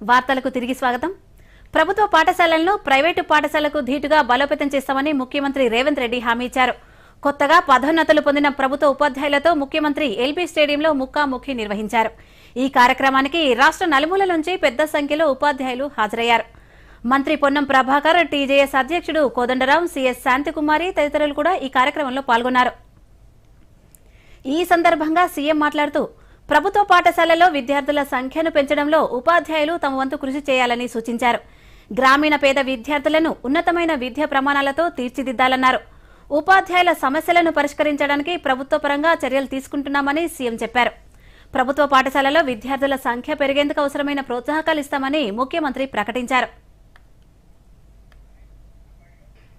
వార్తలకు తిరిగి స్వాగతం. ప్రభుత్వ పాఠశాలలను ప్రైవేటు పాఠశాలకు ధీటుగా బలోపేతం చేస్తామని ముఖ్యమంత్రి రేవంత్ రెడ్డి హామీ ఇచ్చారు. కొత్తగా పదోన్నతులు పొందిన ప్రభుత్వ ఉపాధ్యాయులతో ముఖ్యమంత్రి ఎల్బీ స్టేడియంలో ముఖాముఖి నిర్వహించారు. ఈ కార్యక్రమానికి రాష్ట్ర నలుమూల నుంచి పెద్ద సంఖ్యలో ఉపాధ్యాయులు హాజరయ్యారు. మంత్రి పొన్నం ప్రభాకర్ టీజేఎస్ అధ్యక్షుడు కోదండరాం సీఎస్ శాంతికుమారి తదితరులు కూడా ఈ కార్యక్రమంలో పాల్గొన్నారు. ఈ సందర్భంగా సీఎం మాట్లాడుతూ ప్రభుత్వ పాఠశాలల్లో విద్యార్థుల సంఖ్యను పెంచడంలో ఉపాధ్యాయులు తమ వంతు కృషి చేయాలని సూచించారు. గ్రామీణ పేద విద్యార్థులను ఉన్నతమైన విద్య ప్రమాణాలతో తీర్చిదిద్దాలన్నారు. ఉపాధ్యాయుల సమస్యలను పరిష్కరించడానికి ప్రభుత్వ పరంగా చర్యలు తీసుకుంటున్నామని సీఎం చెప్పారు. ప్రభుత్వ పాఠశాలలో విద్యార్థుల సంఖ్య పెరిగేందుకు అవసరమైన ప్రోత్సాహకాలు ఇస్తామని ముఖ్యమంత్రి ప్రకటించారు.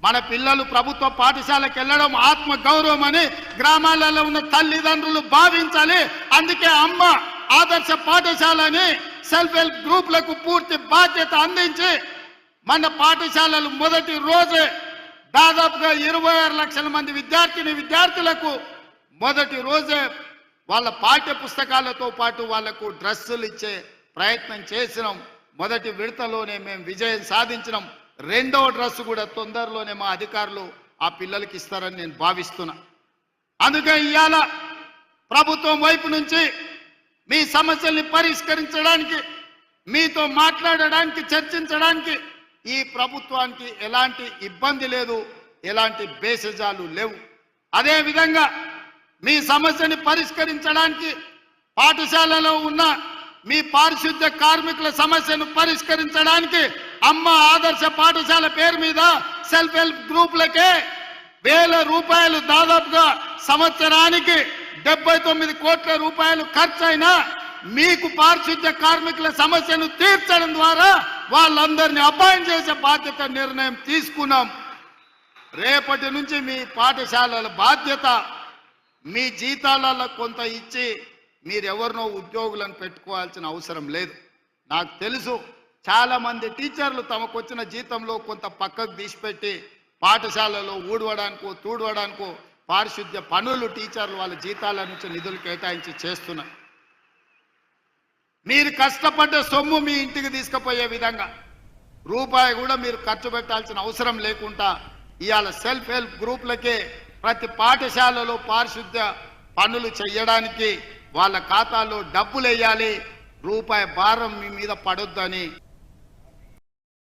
మన పిల్లలు ప్రభుత్వ పాఠశాలకు వెళ్ళడం ఆత్మ గౌరవం అని గ్రామాలలో ఉన్న తల్లిదండ్రులు భావించాలి. అందుకే అమ్మ ఆదర్శ పాఠశాలని సెల్ఫ్ హెల్ప్ గ్రూప్లకు పూర్తి బాధ్యత అందించి మన పాఠశాలలు మొదటి రోజే దాదాపుగా ఇరవై ఆరు లక్షల మంది విద్యార్థిని విద్యార్థులకు మొదటి రోజే వాళ్ళ పాఠ్య పుస్తకాలతో పాటు వాళ్ళకు డ్రెస్సులు ఇచ్చే ప్రయత్నం చేసినాం. మొదటి విడతలోనే మేము విజయం సాధించినాం. రెండవ డ్రెస్ కూడా తొందరలోనే మా అధికారులు ఆ పిల్లలకి ఇస్తారని నేను భావిస్తున్నా. అందుకే ఇవాళ ప్రభుత్వం వైపు నుంచి మీ సమస్యల్ని పరిష్కరించడానికి మీతో మాట్లాడడానికి చర్చించడానికి ఈ ప్రభుత్వానికి ఎలాంటి ఇబ్బంది లేదు ఎలాంటి బేసజాలు లేవు. అదేవిధంగా మీ సమస్యని పరిష్కరించడానికి పాఠశాలలో ఉన్న మీ పారిశుద్ధ్య కార్మికుల సమస్యను పరిష్కరించడానికి అమ్మ ఆదర్శ పాఠశాల పేరు మీద సెల్ఫ్ హెల్ప్ గ్రూపులకే వేల రూపాయలు దాదాపుగా సంవత్సరానికి డెబ్బై తొమ్మిది కోట్ల రూపాయలు ఖర్చయినా మీకు పారిశుద్ధ్య కార్మికుల సమస్యను తీర్చడం ద్వారా వాళ్ళందరినీ అపాయింట్ చేసే బాధ్యత నిర్ణయం తీసుకున్నాం. రేపటి నుంచి మీ పాఠశాలల బాధ్యత మీ జీతాలలో కొంత ఇచ్చి మీరెవరినో ఉద్యోగులను పెట్టుకోవాల్సిన అవసరం లేదు. నాకు తెలుసు చాలా మంది టీచర్లు తమకు వచ్చిన జీతంలో కొంత పక్కకు తీసిపెట్టి పాఠశాలలో ఊడవడానికో తూడవడానికో పారిశుద్ధ్య పనులు టీచర్లు వాళ్ళ జీతాల నుంచి నిధులు కేటాయించి చేస్తున్నారు. మీరు కష్టపడ్డ సొమ్ము మీ ఇంటికి తీసుకుపోయే విధంగా రూపాయి కూడా మీరు ఖర్చు పెట్టాల్సిన అవసరం లేకుండా ఇవాళ సెల్ఫ్ హెల్ప్ గ్రూప్లకే ప్రతి పాఠశాలలో పారిశుద్ధ్య పనులు చేయడానికి వాళ్ళ ఖాతాలో డబ్బులు వేయాలి. రూపాయి భారం మీ మీద పడొద్దని